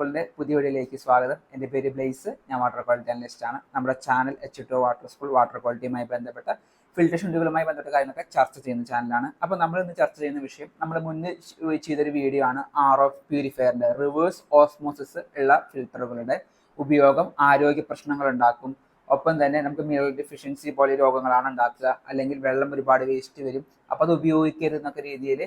സ്കൂളിന്റെ പുതിയ വീഡിയോയിലേക്ക് സ്വാഗതം. എന്റെ പേര് ബ്ലേസ് ഞാൻ വാട്ടർ ക്വാളിറ്റി അനലിസ്റ്റ് ആണ്. നമ്മുടെ channel H two water school water ക്വാളിറ്റിയുമായി ബന്ധപ്പെട്ട ഫിൽട്രേഷൻ ഷെഡ്യൂളുമായി ബന്ധപ്പെട്ട കാര്യങ്ങളൊക്കെ ചർച്ച ചെയ്യുന്ന ചാനലാണ് അപ്പോൾ നമ്മൾ ഇന്ന് ചർച്ച ചെയ്യുന്ന വിഷയം നമ്മൾ മുന്നേ ചെയ്തൊരു വീഡിയോ ആണ് ആർ ഓഫ് പ്യൂരിഫയറിന്റെ റിവേഴ്സ് ഓസ്മോസിസ് ഉള്ള ഫിൽറ്ററുകളുടെ ഉപയോഗം ആരോഗ്യ പ്രശ്നങ്ങൾ ഉണ്ടാക്കും. ഒപ്പം തന്നെ നമുക്ക് മിനറൽ ഡെഫിഷ്യൻസി പോലെ രോഗങ്ങളാണ് ഉണ്ടാക്കുക. അല്ലെങ്കിൽ വെള്ളം ഒരുപാട് വേസ്റ്റ് വരും. അപ്പോൾ അത് ഉപയോഗിക്കരുതെന്നൊക്കെ രീതിയിൽ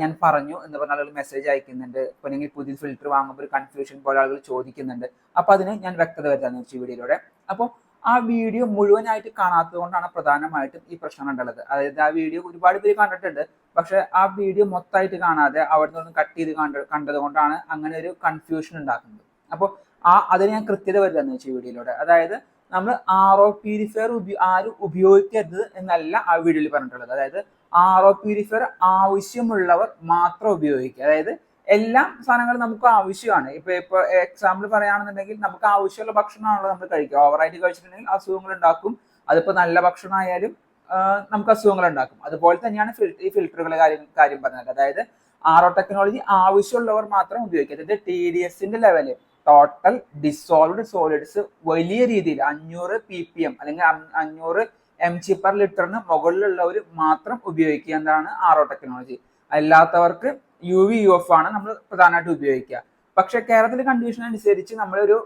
ഞാൻ പറഞ്ഞു എന്ന് പറഞ്ഞ ആളുകൾ മെസ്സേജ് അയക്കുന്നുണ്ട്. അല്ലെങ്കിൽ പുതിയ ഫിൽറ്റർ വാങ്ങുമ്പോൾ ഒരു കൺഫ്യൂഷൻ പോലെ ആളുകൾ ചോദിക്കുന്നുണ്ട്. അപ്പോൾ അതിന് ഞാൻ വ്യക്തത വരുത്താന്ന് വെച്ചു വീഡിയോയിലൂടെ. അപ്പോൾ ആ വീഡിയോ മുഴുവനായിട്ട് കാണാത്തത് കൊണ്ടാണ് പ്രധാനമായിട്ടും ഈ പ്രശ്നം കണ്ടുള്ളത്. അതായത് ആ വീഡിയോ ഒരുപാട് പേര് കണ്ടിട്ടുണ്ട്. പക്ഷെ ആ വീഡിയോ മൊത്തമായിട്ട് കാണാതെ അവിടെ നിന്ന് കട്ട് ചെയ്ത് കണ്ട കണ്ടത് കൊണ്ടാണ് അങ്ങനെ ഒരു കൺഫ്യൂഷൻ ഉണ്ടാക്കുന്നത്. അപ്പോൾ ആ അതിന് ഞാൻ കൃത്യത വരുത്താന്ന് വെച്ചു വീഡിയോയിലൂടെ. അതായത് നമ്മൾ ആർ ഒ പ്യൂരിഫയർ ആരും ഉപയോഗിക്കരുത് എന്നല്ല ആ വീഡിയോയിൽ പറഞ്ഞിട്ടുള്ളത്. അതായത് ഒ പ്യൂരിഫയർ ആവശ്യമുള്ളവർ മാത്രം ഉപയോഗിക്കുക. അതായത് എല്ലാ സാധനങ്ങളും നമുക്ക് ആവശ്യമാണ്. ഇപ്പൊ ഇപ്പൊ എക്സാമ്പിൾ പറയുകയാണെന്നുണ്ടെങ്കിൽ നമുക്ക് ആവശ്യമുള്ള ഭക്ഷണമാണല്ലോ നമ്മൾ കഴിക്കുക. ഓവറായിട്ട് കഴിച്ചിട്ടുണ്ടെങ്കിൽ അസുഖങ്ങൾ ഉണ്ടാക്കും. അതിപ്പോ നല്ല ഭക്ഷണമായാലും നമുക്ക് അസുഖങ്ങൾ ഉണ്ടാക്കും. അതുപോലെ തന്നെയാണ് ഈ ഫിൽറ്ററുകളെ കാര്യം കാര്യം പറഞ്ഞത്. അതായത് ഒ ടെക്നോളജി ആവശ്യമുള്ളവർ മാത്രം ഉപയോഗിക്കുക. അതായത് ടി ഡി എസിന്റെ ലെവൽ ടോട്ടൽ ഡിസോൾവ്ഡ് സോളിഡ്സ് വലിയ രീതിയിൽ അഞ്ഞൂറ് പി പി എം അല്ലെങ്കിൽ അഞ്ഞൂറ് എം ജി പെർ ലിറ്ററിന് മുകളിലുള്ളവർ മാത്രം ഉപയോഗിക്കുക എന്നതാണ് ഒ ടെക്നോളജി അല്ലാത്തവർക്ക് യു വി യു എഫ് ആണ് നമ്മൾ പ്രധാനമായിട്ട് ഉപയോഗിക്കുക. പക്ഷെ കേരളത്തിലെ കണ്ടീഷൻ അനുസരിച്ച് നമ്മളൊരു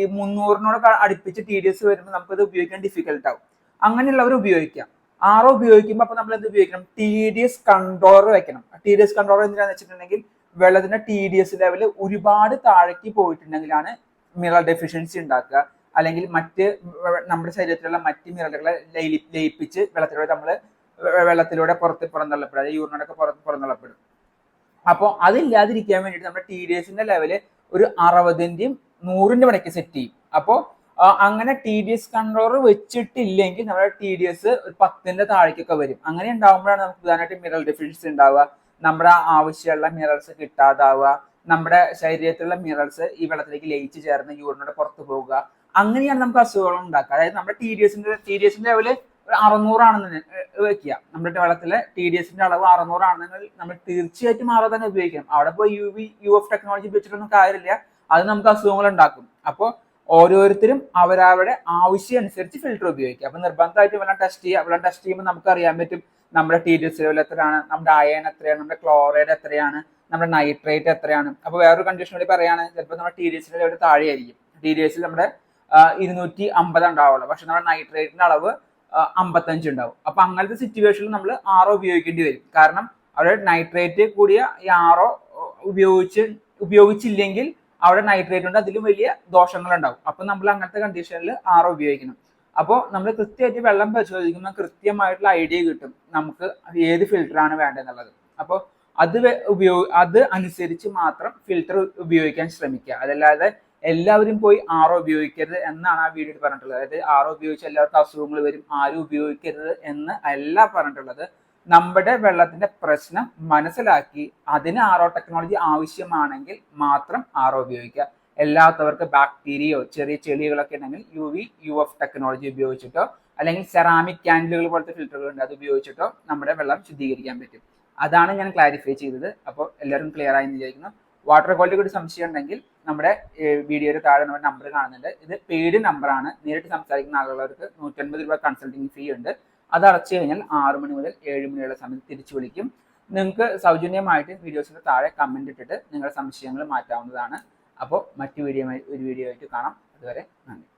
ഈ മുന്നൂറിനോട് അടുപ്പിച്ച് ടി ഡി എസ് വരുമ്പോൾ നമുക്കത് ഉപയോഗിക്കാൻ ഡിഫിക്കൽട്ട് ആവും. അങ്ങനെയുള്ളവർ ഉപയോഗിക്കാം. ഒ ഉപയോഗിക്കുമ്പോൾ അപ്പൊ നമ്മൾ എന്ത് ഉപയോഗിക്കണം? ടി ഡി എസ് കൺട്രോളർ വെക്കണം. ടി ഡി എസ് കൺട്രോളർ എന്തിനാന്ന് വെച്ചിട്ടുണ്ടെങ്കിൽ വെള്ളത്തിന്റെ ടി ഡി എസ് ലെവൽ ഒരുപാട് താഴേക്ക് പോയിട്ടുണ്ടെങ്കിലാണ് മിനറൽ ഡെഫിഷ്യൻസി ഉണ്ടാക്കുക. അല്ലെങ്കിൽ മറ്റ് നമ്മുടെ ശരീരത്തിലുള്ള മറ്റ് മിനറലുകളെ ലയിപ്പിച്ച് വെള്ളത്തിലൂടെ നമ്മൾ വെള്ളത്തിലൂടെ പുറത്ത് പുറന്തള്ളപ്പെടും അതായത് യൂറിനോടൊക്കെ പുറത്ത് പുറന്തള്ളപ്പെടും അപ്പോൾ അതില്ലാതിരിക്കാൻ വേണ്ടിയിട്ട് നമ്മുടെ ടി ഡി എസിന്റെ ലെവൽ ഒരു അറുപതിന്റെയും നൂറിന്റെ ഇടയ്ക്ക് സെറ്റ് ചെയ്യും. അപ്പോൾ അങ്ങനെ ടി ഡി എസ് കൺട്രോളർ വെച്ചിട്ടില്ലെങ്കിൽ നമ്മുടെ ടി ഡി എസ് ഒരു പത്തിന്റെ താഴേക്കൊക്കെ വരും. അങ്ങനെ ഉണ്ടാകുമ്പോഴാണ് നമുക്ക് പ്രധാനമായിട്ട് മിനറൽ ഡെഫിഷ്യൻസി ഉണ്ടാവുക. നമ്മുടെ ആവശ്യമുള്ള മിനറൽസ് കിട്ടാതാവുക. നമ്മുടെ ശരീരത്തിലുള്ള മിനറൽസ് ഈ വെള്ളത്തിലേക്ക് ലയിച്ച് ചേർന്ന് യൂറിനോട് പുറത്തു പോകുക അങ്ങനെയാണ് നമുക്ക് അസുഖങ്ങൾ ഉണ്ടാക്കുക. അതായത് നമ്മുടെ ടി ഡി എസിന്റെ ടി ഡി എസിന്റെ ലെവൽ ഒരു അറുന്നൂറാണെന്ന് വെക്കുക. നമ്മുടെ വെള്ളത്തിലെ ടി ഡി എസിന്റെ അളവ് അറുന്നൂറാണെന്നെങ്കിൽ നമ്മൾ തീർച്ചയായിട്ടും ആറോ തന്നെ ഉപയോഗിക്കണം. അവിടെ പോയി U V U F technology ഉപയോഗിച്ചിട്ടൊന്നും കാര്യമില്ല. അത് നമുക്ക് അസുഖങ്ങൾ ഉണ്ടാക്കും. അപ്പോൾ ഓരോരുത്തരും അവരവരുടെ ആവശ്യം അനുസരിച്ച് ഫിൽറ്റർ ഉപയോഗിക്കുക. അപ്പൊ നിർബന്ധമായിട്ട് വെള്ളം ടെസ്റ്റ് ചെയ്യുക. വെള്ളം ടെസ്റ്റ് ചെയ്യുമ്പോൾ നമുക്ക് അറിയാൻ പറ്റും നമ്മുടെ ടി ഡി എസ് ലെവൽ എത്രയാണ് നമ്മുടെ അയൺ എത്രയാണ് നമ്മുടെ ക്ലോറൈഡ് എത്രയാണ് നമ്മുടെ നൈട്രേറ്റ് എത്രയാണ്. അപ്പൊ വേറൊരു കണ്ടീഷൻ കൂടി പറയുകയാണ് ചിലപ്പോൾ നമ്മുടെ ടി ഡി എസ് ലെവൽ താഴെയായിരിക്കും. ടി ഡി എസിൽ നമ്മുടെ ഇരുന്നൂറ്റി അമ്പത് ഉണ്ടാവുള്ളൂ. പക്ഷെ നമ്മുടെ നൈട്രേറ്റിന്റെ അളവ് അമ്പത്തഞ്ച് ഉണ്ടാവും. അപ്പൊ അങ്ങനത്തെ സിറ്റുവേഷനിൽ നമ്മൾ ആറോ ഉപയോഗിക്കേണ്ടി വരും. കാരണം അവിടെ നൈട്രേറ്റ് കൂടിയ ഈ ആറോ ഉപയോഗിച്ച് ഉപയോഗിച്ചില്ലെങ്കിൽ അവിടെ നൈട്രേറ്റ് ഉണ്ട് അതിലും വലിയ ദോഷങ്ങൾ ഉണ്ടാവും അപ്പൊ നമ്മൾ അങ്ങനത്തെ കണ്ടീഷനിൽ ആറോ ഉപയോഗിക്കണം. അപ്പോൾ നമ്മൾ കൃത്യമായിട്ട് വെള്ളം പരിശോധിക്കുമ്പോൾ കൃത്യമായിട്ടുള്ള ഐഡിയ കിട്ടും. നമുക്ക് ഏത് ഫിൽറ്ററാണ് വേണ്ടതെന്നുള്ളത്. അപ്പോൾ അത് ഉപയോഗ അത് അനുസരിച്ച് മാത്രം ഫിൽറ്റർ ഉപയോഗിക്കാൻ ശ്രമിക്കുക. അതല്ലാതെ എല്ലാവരും പോയി ആറോ ഉപയോഗിക്കരുത് എന്നാണ് ആ വീഡിയോയിൽ പറഞ്ഞിട്ടുള്ളത്. അതായത് ആറോ ഉപയോഗിച്ച് എല്ലാവർക്കും അസുഖങ്ങൾ വരും ആരും ഉപയോഗിക്കരുത് എന്ന് അല്ല പറഞ്ഞിട്ടുള്ളത്. നമ്മുടെ വെള്ളത്തിന്റെ പ്രശ്നം മനസ്സിലാക്കി അതിന് ആറോ ടെക്നോളജി ആവശ്യമാണെങ്കിൽ മാത്രം ആറോ ഉപയോഗിക്കുക. എല്ലാത്തവർക്ക് ബാക്ടീരിയോ ചെറിയ ചെളികളൊക്കെ ഉണ്ടെങ്കിൽ U V U F technology ഉപയോഗിച്ചിട്ടോ അല്ലെങ്കിൽ സെറാമിക് ക്യാൻഡിലുകൾ പോലത്തെ ഫിൽറ്ററുകൾ ഉണ്ട് അത് ഉപയോഗിച്ചിട്ടോ നമ്മുടെ വെള്ളം ശുദ്ധീകരിക്കാൻ പറ്റും. അതാണ് ഞാൻ ക്ലാരിഫൈ ചെയ്തത്. അപ്പോൾ എല്ലാവരും ക്ലിയർ ആയി വിചാരിക്കുന്നു. വാട്ടർ ക്വാളിറ്റി കൂടി സംശയം ഉണ്ടെങ്കിൽ നമ്മുടെ വീഡിയോയുടെ താഴെ നമ്മുടെ നമ്പർ കാണുന്നുണ്ട്. ഇത് പെയ്ഡ് നമ്പറാണ് നേരിട്ട് സംസാരിക്കുന്ന ആളുകൾക്ക് നൂറ്റൻപത് രൂപ കൺസൾട്ടിങ് ഫീ ഉണ്ട്. അത് അടച്ചു കഴിഞ്ഞാൽ ആറു മണി മുതൽ ഏഴ് മണിയുള്ള സമയത്ത് തിരിച്ചു വിളിക്കും. നിങ്ങൾക്ക് സൗജന്യമായിട്ട് വീഡിയോസിന്റെ താഴെ കമന്റ് ഇട്ടിട്ട് നിങ്ങളുടെ സംശയങ്ങൾ മാറ്റാവുന്നതാണ്. അപ്പോൾ മറ്റു വീഡിയോ ഒരു വീഡിയോ ആയിട്ട് കാണാം. അതുവരെ നന്ദി.